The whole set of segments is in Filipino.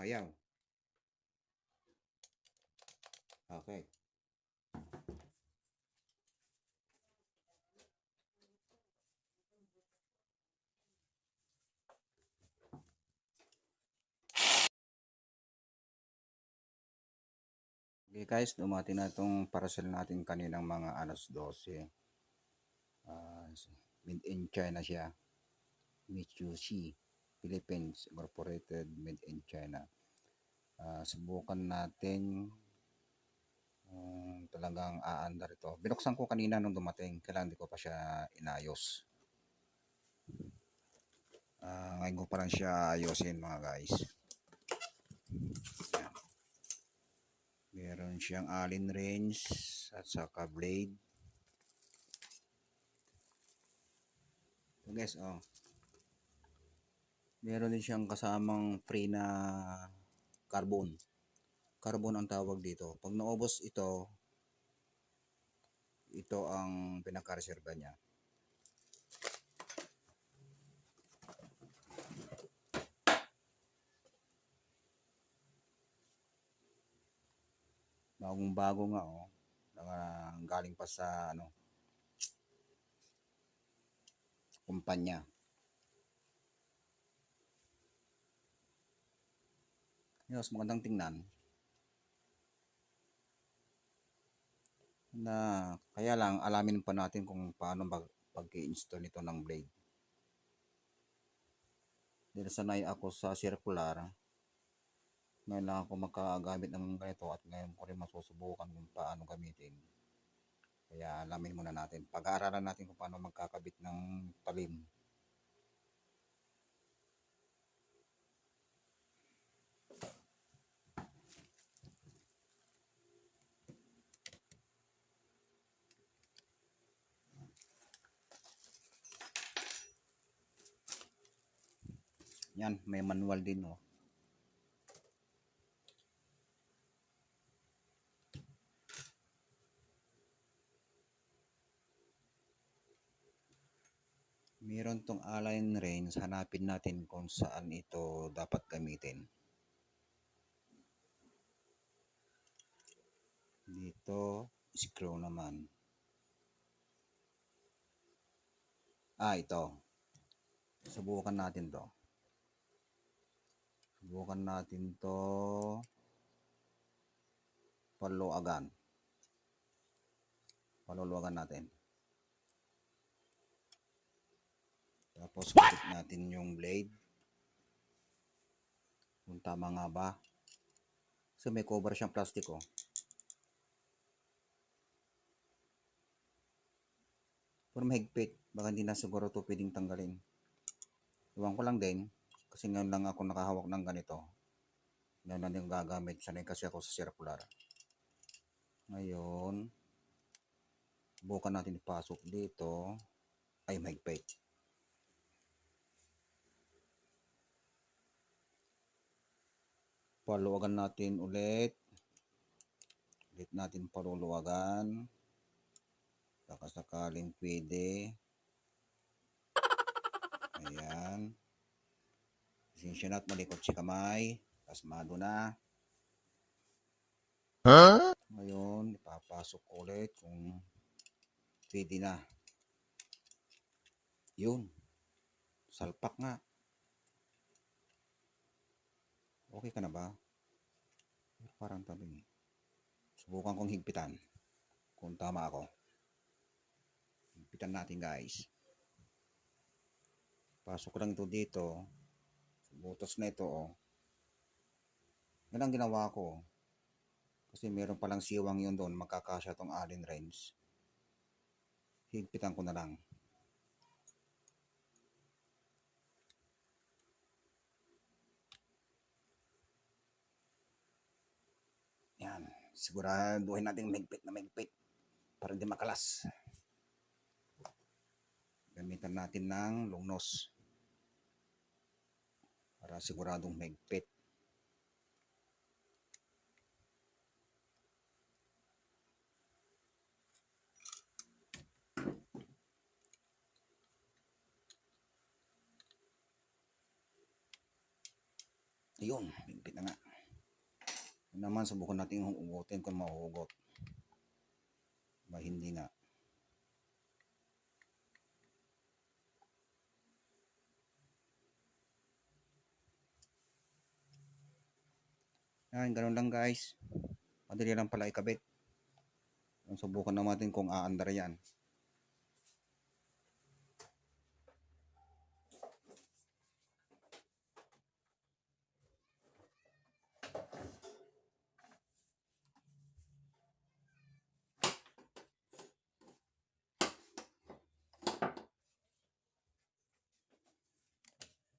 Ayaw. Okay. Okay guys, dumating na itong parcel natin kaninang mga alas 12. Ah, made in China siya. Mitsubishi Philippines Incorporated made in China. Ah, subukan natin kung talagang aandar ito. Binuksan ko kanina nung dumating, kailangan di ko pa siya inayos. Ah, ngayon ko pa lang siya ayusin mga guys. Yan. Meron siyang allen wrench at saka blade. So guys, oh. Meron din siyang kasamang free na carbon. Carbon ang tawag dito. Pag naubos ito, ito ang pinakareserba niya. Bagong bago nga oh. Naka- galing pa sa ano kumpanya. Yes, magandang tingnan. Na kaya lang alamin pa natin kung paano mag pag-install nito ng blade. Dahil sanay ako sa circular, ngayon lang ako makagamit ng ganito at ngayon ko rin masusubukan kung paano gamitin. Kaya alamin muna natin. Pag-aaralan natin kung paano magkakabit ng talim. Yan, may manual din oh. Meron tong allen wrench, hanapin natin kung saan ito dapat gamitin. Dito, screw naman. Ah, ito. Subukan natin to. Subukan natin to paluagan. Paluluwagan natin. Tapos kapit natin yung blade. Kung tama nga ba. So may cover siyang plastic oh. Pero mahigpit. Baka hindi na siguro ito pwedeng tanggalin. Iwan ko lang din. Kasi ngayon lang ako nakahawak ng ganito. Ngayon lang yung gagamit. Sanay kasi ako sa circular. Ngayon, bukan natin ipasok dito. Ay, mahigpit. Paluwagan natin ulit. Ulit natin paluluwagan. Baka sakaling pwede. Ayan. Pasensya na at malikot si kamay. Pasmado na. Ngayon, ipapasok ko ulit kung pwede na. Yun. Salpak nga. Okay ka na ba? Parang tabi. Subukan kong higpitan. Kung tama ako. Higpitan natin guys. Pasok lang ito dito. Butos na ito oh. Yan ang ginawa ko. Kasi meron palang siwang yun doon. Magkakasya tong allen wrench. Higpitan ko na lang. Yan. Siguraduhin natin mahigpit na mahigpit. Para hindi makalas. Gamitan natin ng lungnos. Para siguradong mahigpit. Ayun, higpit na nga. Yun naman, subukan natin hugutin kung mahuhugot. Ba, hindi nga. Yan, ganun lang guys. Madali lang pala ikabit. Subukan naman natin kung aandar yan.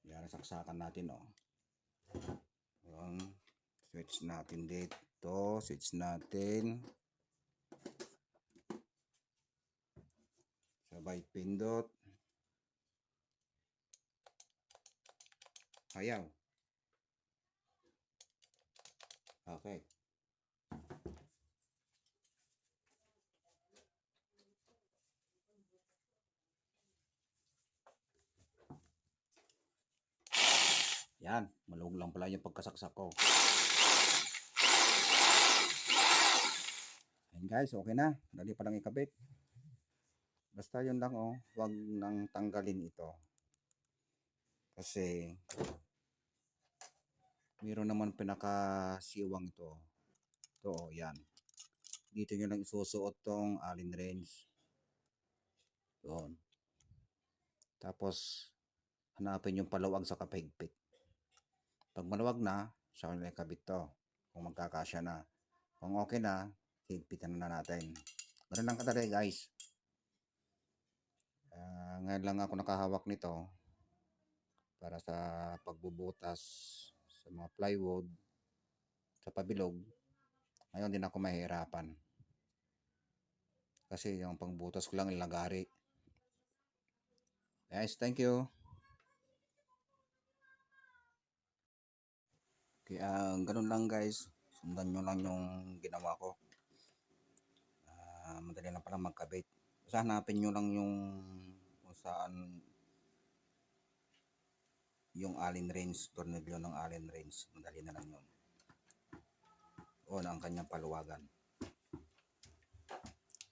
Yan, saksakan natin, oh. Yung switch natin dito, switch natin. Sabay pindot. Ayaw. Okay. Yan, malug lang pala yung pagkasaksak ko. Ayan guys, okay na. Dali pa lang ikabit. Basta yun lang oh, huwag nang tanggalin ito. Kasi meron naman pinakasiwang ito. Ito oh, yan. Dito nyo lang isusuot tong allen wrench. Doon. Tapos hanapin yung palawag sa kapahigpit. Pag maluwag na, siya na ikabit to. Kung magkakasya na. Kung okay na, higpitan na natin. Ganun lang kadali guys. Ah, ngayon lang ako nakahawak nito para sa pagbubutas sa mga plywood sa pabilog. Ngayon din ako mahirapan. Kasi yung pangbutas ko lang ilagari. Guys, thank you. Kaya ganun lang guys. Sundan nyo lang yung ginawa ko. Ah, madali lang pala magkabit. Basta hanapin nyo lang yung kung saan yung allen wrench, tornilyo ng allen wrench. Madali na lang yun. O ang kanyang paluwagan.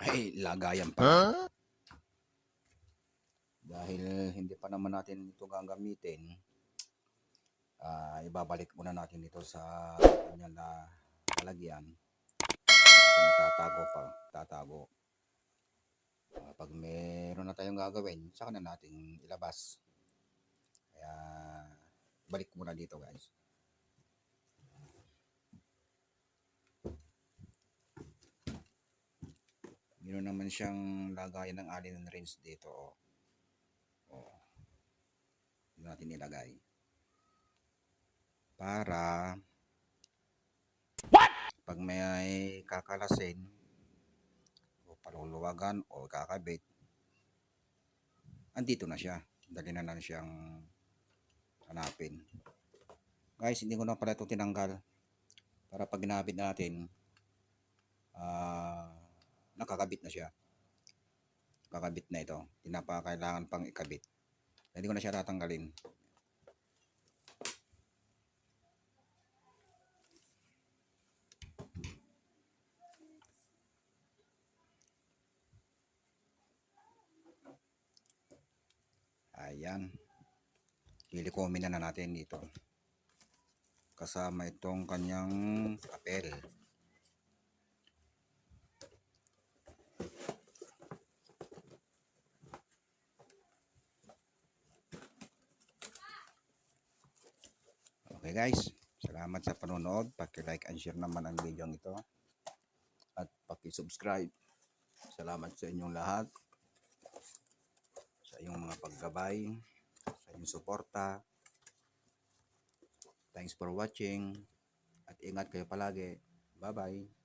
Ay, lagayan pa. Dahil hindi pa naman natin ito gagamitin, ah ibabalik muna natin ito sa kanya na lalagyan. Tatago pa, tatago. Ah, pag meron na tayong gagawin, saka na natin ilabas. Kaya, balik muna dito guys. Meron naman siyang lagayan ng allen wrench dito. Oh. Oh. Yun natin nilagay. Para pag may kakalasin o paluluwagan o kakabit andito na siya. Dali na lang siyang hanapin. Guys hindi ko na pala ito tinanggal. Para pag ginabit natin ah nakakabit na siya. Kakabit na ito. Hindi na pa kailangan pang ikabit. Hindi ko na siya tatanggalin Ayan. Lilikomin na, na natin dito. Kasama itong kanyang papel. Okay guys, salamat sa panonood. Paki-like and share naman ang video ito. At paki-subscribe. Salamat sa inyong lahat sa iyong mga paggabay, sa inyong suporta. Thanks for watching at ingat kayo palagi. Bye-bye.